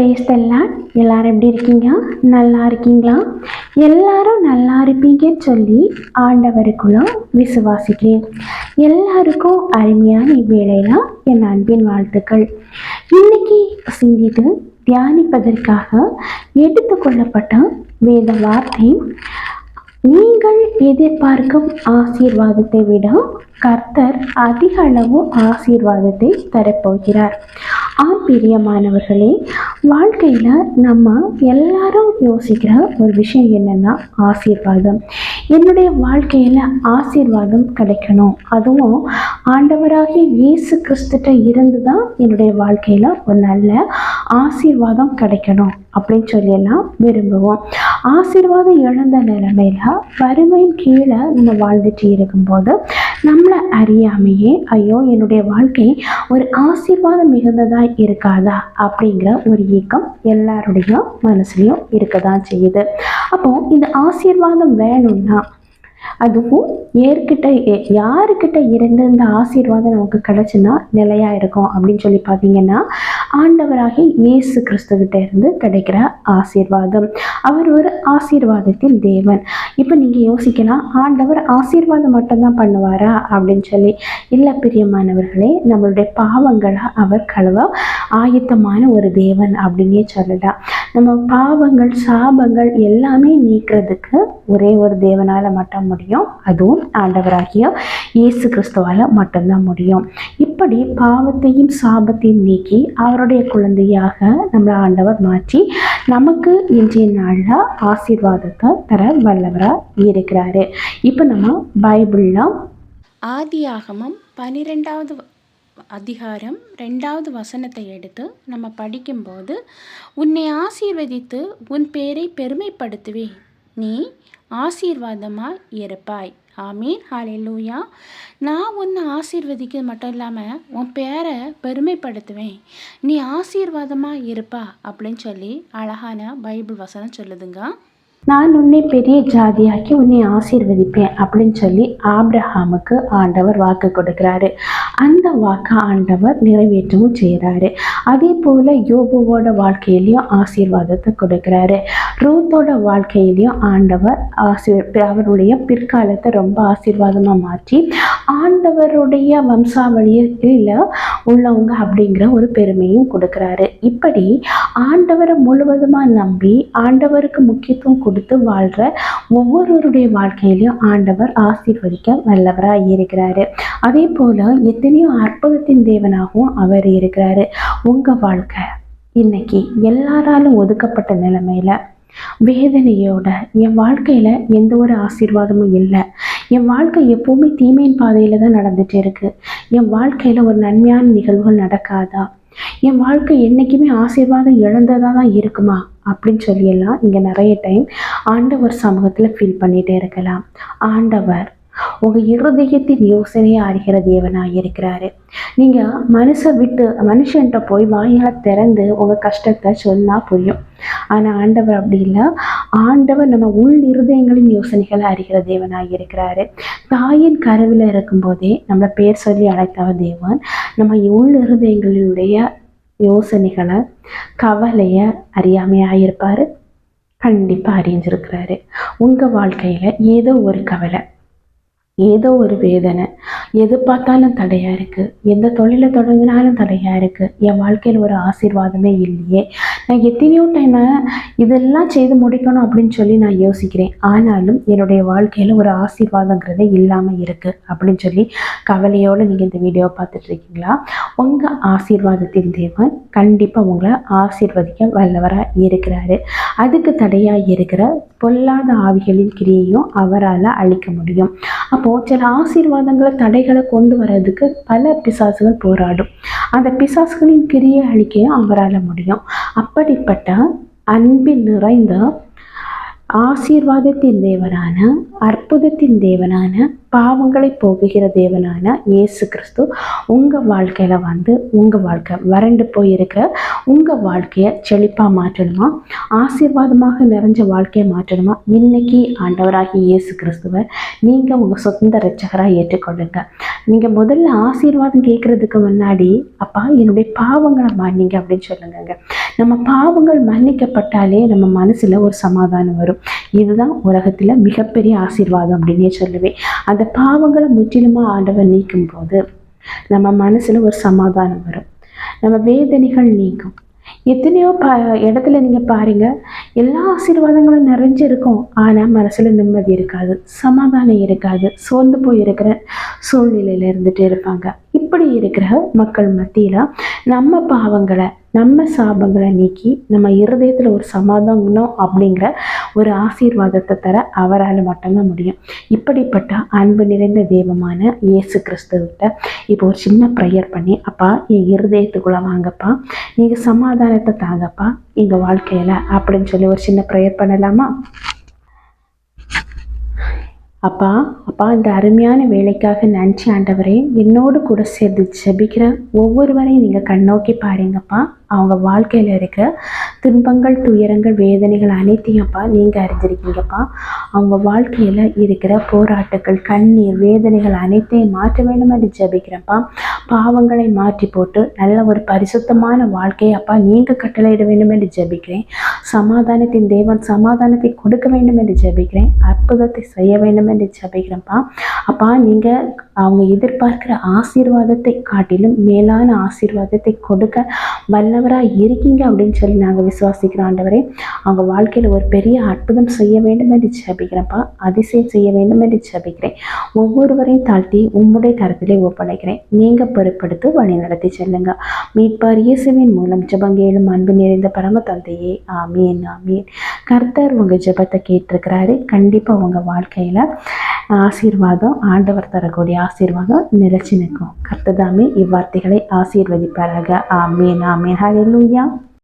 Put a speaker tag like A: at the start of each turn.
A: prays தெல்லாம் எல்லாரும் எப்படி இருக்கீங்க நல்லா இருக்கீங்களா எல்லாரும் நல்லா இருப்பீங்கன்னு சொல்லி ஆண்டவருக்குள்ள விசுவாசிக்கிறேன் எல்லாருக்கும் அருமையான இவ்வேளையில் என் அன்பின் வாழ்த்துக்கள் இன்னைக்கு சிந்தித்து தியானிப்பதற்காக எடுத்துக்கொள்ளப்பட்ட வேத வார்த்தை நீங்கள் எதிர்பார்க்கும் ஆசீர்வாதத்தை விட கர்த்தர் அதிக அளவு ஆசீர்வாதத்தை தரப்போகிறார் ஆம் பிரியமானவர்களே வாழ்க்கையில் நம்ம எல்லாரும் யோசிக்கிற ஒரு விஷயம் என்னென்னா ஆசீர்வாதம் என்னுடைய வாழ்க்கையில் ஆசீர்வாதம் கிடைக்கணும் அதுவும் ஆண்டவராகிய இயேசு கிறிஸ்துகிட்ட இருந்து தான் என்னுடைய வாழ்க்கையில் ஒரு நல்ல ஆசீர்வாதம் கிடைக்கணும் அப்படின்னு சொல்லியெல்லாம் விரும்புவோம் ஆசீர்வாதம் இழந்த நிலைமையில் வறுமையின் கீழே நம்ம வாழ்ந்துட்டு இருக்கும்போது நம்மளை அறியாமையே ஐயோ என்னுடைய வாழ்க்கை ஒரு ஆசீர்வாதம் மிகுந்ததாக இருக்காதா அப்படிங்கிற ஒரு ஏக்கம் எல்லாருடைய மனசுலையும் இருக்க தான் செய்யுது அப்போது இந்த ஆசீர்வாதம் வேணும்னா அதுவும் ஏற்கிட்ட யாருக்கிட்ட இருந்து இந்த ஆசீர்வாதம் நமக்கு கிடைச்சுன்னா நிலையாக இருக்கும் அப்படின்னு சொல்லி பார்த்தீங்கன்னா ஆண்டவராகி இயேசு கிறிஸ்துக்கிட்ட இருந்து கிடைக்கிற ஆசீர்வாதம் அவர் ஒரு ஆசீர்வாதத்தின் தேவன் இப்போ நீங்கள் யோசிக்கலாம் ஆண்டவர் ஆசீர்வாதம் மட்டும்தான் பண்ணுவாரா அப்படின்னு சொல்லி இல்லை பிரியமானவர்களே நம்மளுடைய பாவங்களை அவர் கழுவ ஆயத்தமான ஒரு தேவன் அப்படின்னே சொல்லலாம் நம்ம பாவங்கள் சாபங்கள் எல்லாமே நீக்கிறதுக்கு ஒரே ஒரு தேவனால் மட்டும் முடியும் அதுவும் ஆண்டவராகிய இயேசு கிறிஸ்துவால் மட்டும்தான் முடியும் இப்படி பாவத்தையும் சாபத்தையும் நீக்கி அவருடைய குழந்தையாக நம்மளை ஆண்டவர் மாற்றி நமக்கு இன்றைய நாளில் ஆசீர்வாதத்தை தர வல்லவரா ஆண்டவராக இருக்கிறாரு இப்போ நம்ம பைபிளில்
B: ஆகமம் பனிரெண்டாவது அதிகாரம் ரெண்டாவது வசனத்தை எடுத்து நம்ம படிக்கும்போது உன்னை ஆசீர்வதித்து உன் பேரை பெருமைப்படுத்துவே நீ ஆசீர்வாதமாக இருப்பாய் ஆமீன் லூயா நான் ஒன்று ஆசீர்வதிக்க மட்டும் இல்லாமல் உன் பேரை பெருமைப்படுத்துவேன் நீ ஆசீர்வாதமாக இருப்பா அப்படின்னு சொல்லி அழகான பைபிள் வசனம் சொல்லுதுங்க
A: நான் உன்னை பெரிய ஜாதியாக்கி உன்னை ஆசீர்வதிப்பேன் அப்படின்னு சொல்லி ஆப்ரஹாமுக்கு ஆண்டவர் வாக்கு கொடுக்குறாரு அந்த வாக்கை ஆண்டவர் நிறைவேற்றவும் செய்கிறாரு அதே போல் யோபுவோட வாழ்க்கையிலையும் ஆசீர்வாதத்தை கொடுக்குறாரு ரூத்தோட வாழ்க்கையிலையும் ஆண்டவர் ஆசீர் அவருடைய பிற்காலத்தை ரொம்ப ஆசீர்வாதமாக மாற்றி ஆண்டவருடைய வம்சாவளியில் உள்ளவங்க அப்படிங்கிற ஒரு பெருமையும் கொடுக்குறாரு இப்படி ஆண்டவரை முழுவதுமாக நம்பி ஆண்டவருக்கு முக்கியத்துவம் கொடுத்து வாழ்கிற ஒவ்வொருவருடைய வாழ்க்கையிலையும் ஆண்டவர் ஆசீர்வதிக்க வல்லவராக இருக்கிறாரு அதே போல் எத்தனையோ அற்புதத்தின் தேவனாகவும் அவர் இருக்கிறாரு உங்கள் வாழ்க்கை இன்னைக்கு எல்லாராலும் ஒதுக்கப்பட்ட நிலைமையில் வேதனையோட என் வாழ்க்கையில் எந்த ஒரு ஆசீர்வாதமும் இல்லை என் வாழ்க்கை எப்போவுமே தீமையின் பாதையில் தான் நடந்துகிட்டு இருக்குது என் வாழ்க்கையில் ஒரு நன்மையான நிகழ்வுகள் நடக்காதா என் வாழ்க்கை என்றைக்குமே ஆசீர்வாதம் இழந்ததாக தான் இருக்குமா அப்படின்னு சொல்லியெல்லாம் நீங்கள் நிறைய டைம் ஆண்டவர் சமூகத்தில் ஃபீல் பண்ணிகிட்டே இருக்கலாம் ஆண்டவர் உங்கள் இருதயத்தின் யோசனையை அறிகிற தேவனாக இருக்கிறாரு நீங்கள் மனுஷை விட்டு மனுஷன்கிட்ட போய் வாயில திறந்து உங்கள் கஷ்டத்தை சொன்னால் புரியும் ஆனால் ஆண்டவர் அப்படி இல்லை ஆண்டவர் நம்ம உள் இருதயங்களின் யோசனைகளை அறிகிற தேவனாக இருக்கிறாரு தாயின் கருவில் இருக்கும்போதே நம்மளை பேர் சொல்லி அழைத்தவர் தேவன் நம்ம உள் இருதயங்களினுடைய யோசனைகளை கவலையை அறியாமையாக இருப்பார் கண்டிப்பாக அறிஞ்சிருக்கிறாரு உங்கள் வாழ்க்கையில் ஏதோ ஒரு கவலை ஏதோ ஒரு வேதனை எது பார்த்தாலும் தடையாக இருக்குது எந்த தொழிலை தொடங்கினாலும் தடையாக இருக்குது என் வாழ்க்கையில் ஒரு ஆசீர்வாதமே இல்லையே நான் எத்தனையோ டைம் இதெல்லாம் செய்து முடிக்கணும் அப்படின்னு சொல்லி நான் யோசிக்கிறேன் ஆனாலும் என்னுடைய வாழ்க்கையில் ஒரு ஆசீர்வாதங்கிறதே இல்லாமல் இருக்குது அப்படின்னு சொல்லி கவலையோடு நீங்கள் இந்த வீடியோவை பார்த்துட்ருக்கீங்களா உங்கள் ஆசீர்வாதத்தின் தேவன் கண்டிப்பாக உங்களை ஆசீர்வதிக்க வல்லவராக இருக்கிறாரு அதுக்கு தடையாக இருக்கிற பொல்லாத ஆவிகளின் கிரியையும் அவரால் அழிக்க முடியும் அப்போ அப்போது சில ஆசீர்வாதங்களை தடைகளை கொண்டு வர்றதுக்கு பல பிசாசுகள் போராடும் அந்த பிசாசுகளின் கிரியை அழிக்க அவரால் முடியும் அப்படிப்பட்ட அன்பில் நிறைந்த ஆசீர்வாதத்தின் தேவனான அற்புதத்தின் தேவனான பாவங்களை போகுகிற தேவனான இயேசு கிறிஸ்து உங்கள் வாழ்க்கையில் வந்து உங்கள் வாழ்க்கை வறண்டு போயிருக்கிற உங்கள் வாழ்க்கையை செழிப்பாக மாற்றணுமா ஆசீர்வாதமாக நிறைஞ்ச வாழ்க்கையை மாற்றணுமா இன்றைக்கி ஆண்டவராகி இயேசு கிறிஸ்துவை நீங்கள் உங்கள் சொந்த ரச்சகராக ஏற்றுக்கொள்ளுங்க நீங்கள் முதல்ல ஆசீர்வாதம் கேட்குறதுக்கு முன்னாடி அப்பா என்னுடைய பாவங்களை மன்னிங்க அப்படின்னு சொல்லுங்கங்க நம்ம பாவங்கள் மன்னிக்கப்பட்டாலே நம்ம மனசில் ஒரு சமாதானம் வரும் இதுதான் உலகத்தில் மிகப்பெரிய ஆசீர்வாதம் அப்படின்னே சொல்லுவேன் அந்த அந்த பாவங்களை முற்றிலுமாக ஆண்டவர் நீக்கும் போது நம்ம மனசில் ஒரு சமாதானம் வரும் நம்ம வேதனைகள் நீக்கும் எத்தனையோ ப இடத்துல நீங்கள் பாருங்கள் எல்லா ஆசீர்வாதங்களும் நிறைஞ்சிருக்கும் ஆனால் மனசில் நிம்மதி இருக்காது சமாதானம் இருக்காது சோர்ந்து போய் இருக்கிற சூழ்நிலையில் இருந்துகிட்டு இருப்பாங்க இப்படி இருக்கிற மக்கள் மத்தியில் நம்ம பாவங்களை நம்ம சாபங்களை நீக்கி நம்ம இருதயத்தில் ஒரு சமாதானம் அப்படிங்கிற ஒரு ஆசீர்வாதத்தை தர அவரால் மட்டும்தான் முடியும் இப்படிப்பட்ட அன்பு நிறைந்த தெய்வமான இயேசு கிறிஸ்துவிட்ட இப்போ ஒரு சின்ன ப்ரேயர் பண்ணி அப்பா என் இருதயத்துக்குள்ளே வாங்கப்பா நீங்கள் சமாதானத்தை தாங்கப்பா எங்கள் வாழ்க்கையில் அப்படின்னு சொல்லி ஒரு சின்ன ப்ரேயர் பண்ணலாமா அப்பா அப்பா இந்த அருமையான வேலைக்காக நன்றி ஆண்டவரே என்னோடு கூட சேர்ந்து ஜபிக்கிற ஒவ்வொருவரையும் நீங்கள் கண்ணோக்கி பாருங்கப்பா அவங்க வாழ்க்கையில் இருக்கிற துன்பங்கள் துயரங்கள் வேதனைகள் அனைத்தையும்ப்பா நீங்கள் அறிஞ்சிருக்கீங்கப்பா அவங்க வாழ்க்கையில் இருக்கிற போராட்டங்கள் கண்ணீர் வேதனைகள் அனைத்தையும் மாற்ற வேண்டும் என்று ஜபிக்கிறப்பா பாவங்களை மாற்றி போட்டு நல்ல ஒரு பரிசுத்தமான வாழ்க்கையை அப்பா நீங்கள் கட்டளையிட வேண்டும் என்று ஜபிக்கிறேன் சமாதானத்தின் தேவன் சமாதானத்தை கொடுக்க வேண்டும் என்று ஜபிக்கிறேன் அற்புதத்தை செய்ய வேண்டும் என்று ஜபிக்கிறப்பா அப்பா நீங்கள் அவங்க எதிர்பார்க்கிற ஆசீர்வாதத்தை காட்டிலும் மேலான ஆசீர்வாதத்தை கொடுக்க வல்ல ஆண்டவராக இருக்கீங்க அப்படின்னு சொல்லி நாங்கள் விசுவாசிக்கிறோம் ஆண்டவரே அவங்க வாழ்க்கையில் ஒரு பெரிய அற்புதம் செய்ய வேண்டும் என்று ஜபிக்கிறேன்ப்பா அதிசயம் செய்ய வேண்டும் என்று ஜபிக்கிறேன் ஒவ்வொருவரையும் தாழ்த்தி உம்முடைய கருத்திலே ஒப்படைக்கிறேன் நீங்கள் பொருட்படுத்து வழி நடத்தி செல்லுங்க மீட்பார் இயேசுவின் மூலம் ஜபங்கேலும் அன்பு நிறைந்த பரம தந்தையே ஆமீன் ஆமீன் கர்த்தர் உங்கள் ஜபத்தை கேட்டிருக்கிறாரு கண்டிப்பாக உங்கள் வாழ்க்கையில் ஆசீர்வாதம் ஆண்டவர் தரக்கூடிய ஆசீர்வாதம் நிலச்சி நிற்கும் கர்த்ததாமே இவ்வார்த்தைகளை ஆசீர்வதிப்பாராக ஆமீன் ஆமீன் ஹலெல்லூயா